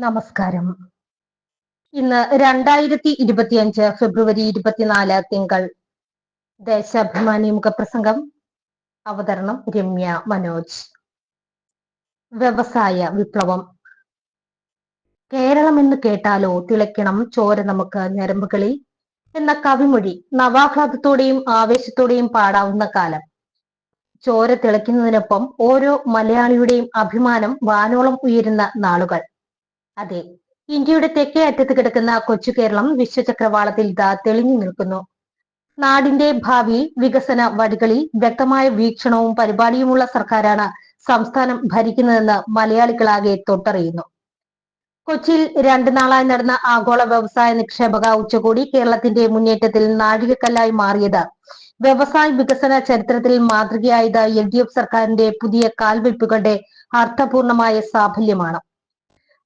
നമസ്കാരം. ഇന്ന് രണ്ടായിരത്തി ഇരുപത്തിയഞ്ച് ഫെബ്രുവരി ഇരുപത്തിനാല് തിങ്കൾ ദേശാഭിമാനി മുഖപ്രസംഗം. അവതരണം രമ്യ മനോജ്. വ്യവസായ വിപ്ലവം. കേരളം എന്ന് കേട്ടാലോ തിളയ്ക്കണം ചോര നമുക്ക് ഞരമ്പുകളിൽ എന്ന കവിമൊഴി നവാഹ്ലാദത്തോടെയും ആവേശത്തോടെയും പാടാവുന്ന കാലം. ചോര തിളയ്ക്കുന്നതിനൊപ്പം ഓരോ മലയാളിയുടെയും അഭിമാനം വാനോളം ഉയരുന്ന നാളുകൾ. അതെ. ഇന്ത്യയുടെ തെക്കേ അറ്റത്ത് കിടക്കുന്ന കൊച്ചു കേരളം വിശ്വചക്രവാളത്തിൽ ഇതാ തെളിഞ്ഞു നിൽക്കുന്നു. നാടിന്റെ ഭാവി വികസന വഴികളിൽ വ്യക്തമായ വീക്ഷണവും പരിപാടിയുമുള്ള സർക്കാരാണ് സംസ്ഥാനം ഭരിക്കുന്നതെന്ന് മലയാളികളാകെ തൊട്ടറിയുന്നു. കൊച്ചിയിൽ രണ്ടു നാളായി നടന്ന ആഗോള വ്യവസായ നിക്ഷേപക ഉച്ചകോടി കേരളത്തിന്റെ മുന്നേറ്റത്തിൽ നാഴികക്കല്ലായി മാറിയത്. വ്യവസായ വികസന ചരിത്രത്തിൽ മാതൃകയായത് എൽ ഡി എഫ് സർക്കാരിന്റെ പുതിയ കാൽവെപ്പുകളുടെ അർത്ഥപൂർണമായ സാഫല്യമാണ്.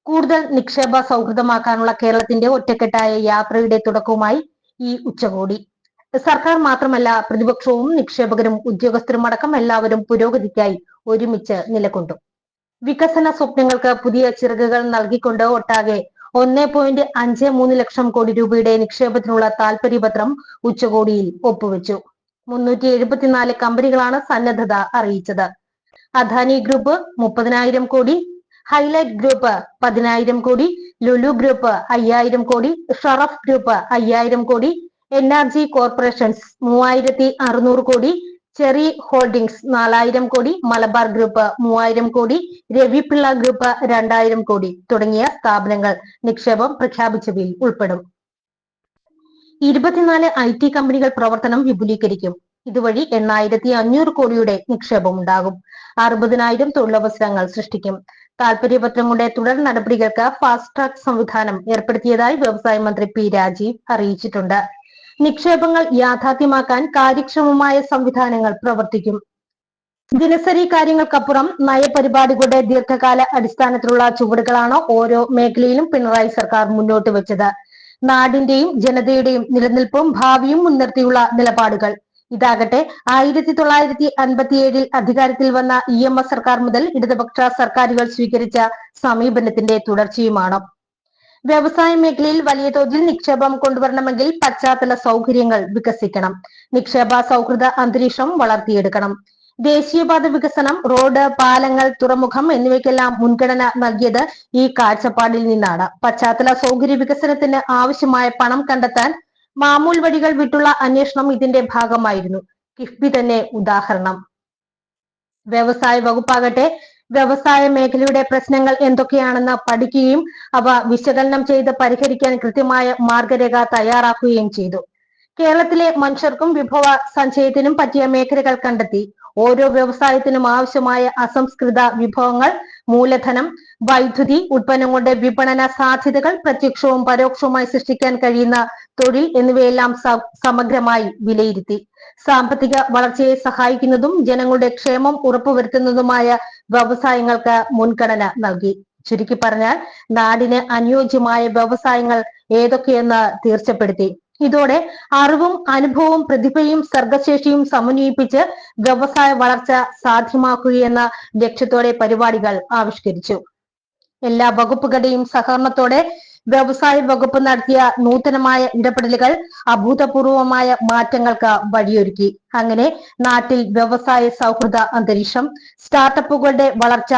കൂടുതൽ നിക്ഷേപ സൗഹൃദമാക്കാനുള്ള കേരളത്തിന്റെ ഒറ്റക്കെട്ടായ യാത്രയുടെ തുടക്കവുമായി ഈ ഉച്ചകോടി. സർക്കാർ മാത്രമല്ല പ്രതിപക്ഷവും നിക്ഷേപകരും ഉദ്യോഗസ്ഥരും അടക്കം എല്ലാവരും പുരോഗതിക്കായി ഒരുമിച്ച് നിലകൊണ്ടു. വികസന സ്വപ്നങ്ങൾക്ക് പുതിയ ചിറകുകൾ നൽകിക്കൊണ്ട് ഒട്ടാകെ ഒന്നേ പോയിന്റ് അഞ്ച് മൂന്ന് ലക്ഷം കോടി രൂപയുടെ നിക്ഷേപത്തിനുള്ള താൽപര്യപത്രം ഉച്ചകോടിയിൽ ഒപ്പുവെച്ചു. മുന്നൂറ്റി എഴുപത്തിനാല് കമ്പനികളാണ് സന്നദ്ധത അറിയിച്ചത്. അദാനി ഗ്രൂപ്പ് മുപ്പതിനായിരം കോടി ഹൈലൈറ്റ് ഗ്രൂപ്പ് പതിനായിരം കോടി ലുലു ഗ്രൂപ്പ് അയ്യായിരം കോടി ഷറഫ് ഗ്രൂപ്പ് അയ്യായിരം കോടി എൻ ആർ ജി കോർപ്പറേഷൻസ് മൂവായിരത്തി അറുന്നൂറ് കോടി ചെറി ഹോൾഡിംഗ്സ് നാലായിരം കോടി മലബാർ ഗ്രൂപ്പ് മൂവായിരം കോടി രവിപിള്ള ഗ്രൂപ്പ് രണ്ടായിരം കോടി തുടങ്ങിയ സ്ഥാപനങ്ങൾ നിക്ഷേപം പ്രഖ്യാപിച്ചവയിൽ ഉൾപ്പെടും. ഇരുപത്തിനാല് ഐ ടി കമ്പനികൾ പ്രവർത്തനം വിപുലീകരിക്കും. ഇതുവഴി എണ്ണായിരത്തി അഞ്ഞൂറ് കോടിയുടെ നിക്ഷേപം ഉണ്ടാകും. അറുപതിനായിരം തൊഴിലവസരങ്ങൾ സൃഷ്ടിക്കും. താൽപര്യപത്രങ്ങളുടെ തുടർ നടപടികൾക്ക് ഫാസ്റ്റ് ട്രാക്ക് സംവിധാനം ഏർപ്പെടുത്തിയതായി വ്യവസായ മന്ത്രി പി രാജീവ് അറിയിച്ചിട്ടുണ്ട്. നിക്ഷേപങ്ങൾ യാഥാർത്ഥ്യമാക്കാൻ കാര്യക്ഷമമായ സംവിധാനങ്ങൾ പ്രവർത്തിക്കും. ദിനസരി കാര്യങ്ങൾക്കപ്പുറം നയപരിപാടികളുടെ ദീർഘകാല അടിസ്ഥാനത്തിലുള്ള ചുവടുകളാണ് ഓരോ മേഖലയിലും പിണറായി സർക്കാർ മുന്നോട്ട് വെച്ചത്. നാടിന്റെയും ജനതയുടെയും നിലനിൽപ്പും ഭാവിയും മുൻനിർത്തിയുള്ള നിലപാടുകൾ. ഇതാകട്ടെ. ആയിരത്തി തൊള്ളായിരത്തി അൻപത്തിയേഴിൽ അധികാരത്തിൽ വന്ന ഇ എം എസ് സർക്കാർ മുതൽ ഇടതുപക്ഷ സർക്കാരുകൾ സ്വീകരിച്ച സമീപനത്തിന്റെ തുടർച്ചയുമാണ്. വ്യവസായ മേഖലയിൽ വലിയ തോതിൽ നിക്ഷേപം കൊണ്ടുവരണമെങ്കിൽ പശ്ചാത്തല സൗകര്യങ്ങൾ വികസിക്കണം. നിക്ഷേപ സൗഹൃദ അന്തരീക്ഷം വളർത്തിയെടുക്കണം. ദേശീയപാത വികസനം റോഡ് പാലങ്ങൾ തുറമുഖം എന്നിവയ്ക്കെല്ലാം മുൻഗണന നൽകിയത് ഈ കാഴ്ചപ്പാടിൽ നിന്നാണ്. പശ്ചാത്തല സൗകര്യ വികസനത്തിന് ആവശ്യമായ പണം കണ്ടെത്താൻ മാമൂൽ വഴികൾ വിട്ടുള്ള അന്വേഷണം ഇതിന്റെ ഭാഗമായിരുന്നു. കിഫ്ബി തന്നെ ഉദാഹരണം. വ്യവസായ വകുപ്പാകട്ടെ വ്യവസായ മേഖലയുടെ പ്രശ്നങ്ങൾ എന്തൊക്കെയാണെന്ന് പഠിക്കുകയും അവ വിശകലനം ചെയ്ത് പരിഹരിക്കാൻ കൃത്യമായ മാർഗരേഖ തയ്യാറാക്കുകയും ചെയ്തു. കേരളത്തിലെ മനുഷ്യർക്കും വിഭവ സഞ്ചയത്തിനും പറ്റിയ മേഖലകൾ കണ്ടെത്തി. ഓരോ വ്യവസായത്തിനും ആവശ്യമായ അസംസ്കൃത വിഭവങ്ങൾ മൂലധനം വൈദ്യുതി ഉൽപ്പന്നങ്ങളുടെ വിപണന സാധ്യതകൾ പ്രത്യക്ഷവും പരോക്ഷവുമായി സൃഷ്ടിക്കാൻ കഴിയുന്ന തൊഴിൽ എന്നിവയെല്ലാം സമഗ്രമായി വിലയിരുത്തി. സാമ്പത്തിക വളർച്ചയെ സഹായിക്കുന്നതും ജനങ്ങളുടെ ക്ഷേമം ഉറപ്പുവരുത്തുന്നതുമായ വ്യവസായങ്ങൾക്ക് മുൻഗണന നൽകി. ചുരുക്കി പറഞ്ഞാൽ നാടിന് അനുയോജ്യമായ വ്യവസായങ്ങൾ ഏതൊക്കെയെന്ന് തീർച്ചപ്പെടുത്തി. ഇതോടെ അറിവും അനുഭവവും പ്രതിഭയും സർഗശേഷിയും സമന്വയിപ്പിച്ച് വ്യവസായ വളർച്ച സാധ്യമാക്കുകയെന്ന ലക്ഷ്യത്തോടെ പരിപാടികൾ ആവിഷ്കരിച്ചു. എല്ലാ വകുപ്പുകളുടെയും സഹകരണത്തോടെ വ്യവസായ വകുപ്പ് നടത്തിയ നൂതനമായ ഇടപെടലുകൾ അഭൂതപൂർവമായ മാറ്റങ്ങൾക്ക് വഴിയൊരുക്കി. അങ്ങനെ നാട്ടിൽ വ്യവസായ സൗഹൃദ അന്തരീക്ഷം സ്റ്റാർട്ടപ്പുകളുടെ വളർച്ച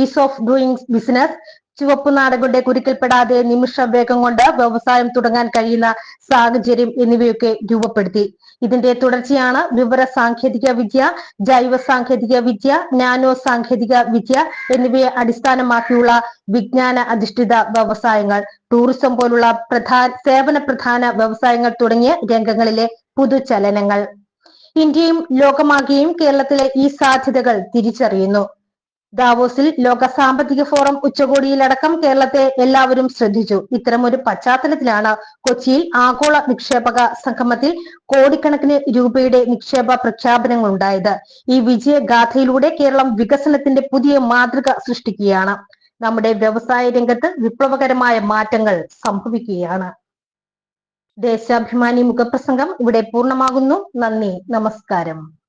ഈസ് ഓഫ് ഡൂയിങ് ബിസിനസ് ചുവപ്പ് നാടകളുടെ കുരുക്കിൽപ്പെടാതെ നിമിഷ വേഗം കൊണ്ട് വ്യവസായം തുടങ്ങാൻ കഴിയുന്ന സാഹചര്യം എന്നിവയൊക്കെ രൂപപ്പെടുത്തി. ഇതിന്റെ തുടർച്ചയാണ് വിവര സാങ്കേതിക വിദ്യ ജൈവ സാങ്കേതിക വിദ്യ നാനോ സാങ്കേതിക വിദ്യ എന്നിവയെ അടിസ്ഥാനമാക്കിയുള്ള വിജ്ഞാന അധിഷ്ഠിത വ്യവസായങ്ങൾ ടൂറിസം പോലുള്ള പ്രധാന സേവന പ്രധാന വ്യവസായങ്ങൾ തുടങ്ങിയ രംഗങ്ങളിലെ പുതുചലനങ്ങൾ. ഇന്ത്യയും ലോകമാകെയും കേരളത്തിലെ ഈ സാധ്യതകൾ തിരിച്ചറിയുന്നു. ദാവോസിൽ ലോക സാമ്പത്തിക ഫോറം ഉച്ചകോടിയിലടക്കം കേരളത്തെ എല്ലാവരും ശ്രദ്ധിച്ചു. ഇത്തരമൊരു പശ്ചാത്തലത്തിലാണ് കൊച്ചിയിൽ ആഗോള നിക്ഷേപക സംഗമത്തിൽ കോടിക്കണക്കിന് രൂപയുടെ നിക്ഷേപ പ്രഖ്യാപനങ്ങൾ ഉണ്ടായത് ഈ വിജയഗാഥയിലൂടെ കേരളം വികസനത്തിന്റെ പുതിയ മാതൃക സൃഷ്ടിക്കുകയാണ്. നമ്മുടെ വ്യവസായ രംഗത്ത് വിപ്ലവകരമായ മാറ്റങ്ങൾ സംഭവിക്കുകയാണ്. ദേശാഭിമാനി മുഖപ്രസംഗം ഇവിടെ പൂർണമാകുന്നു. നന്ദി. നമസ്കാരം.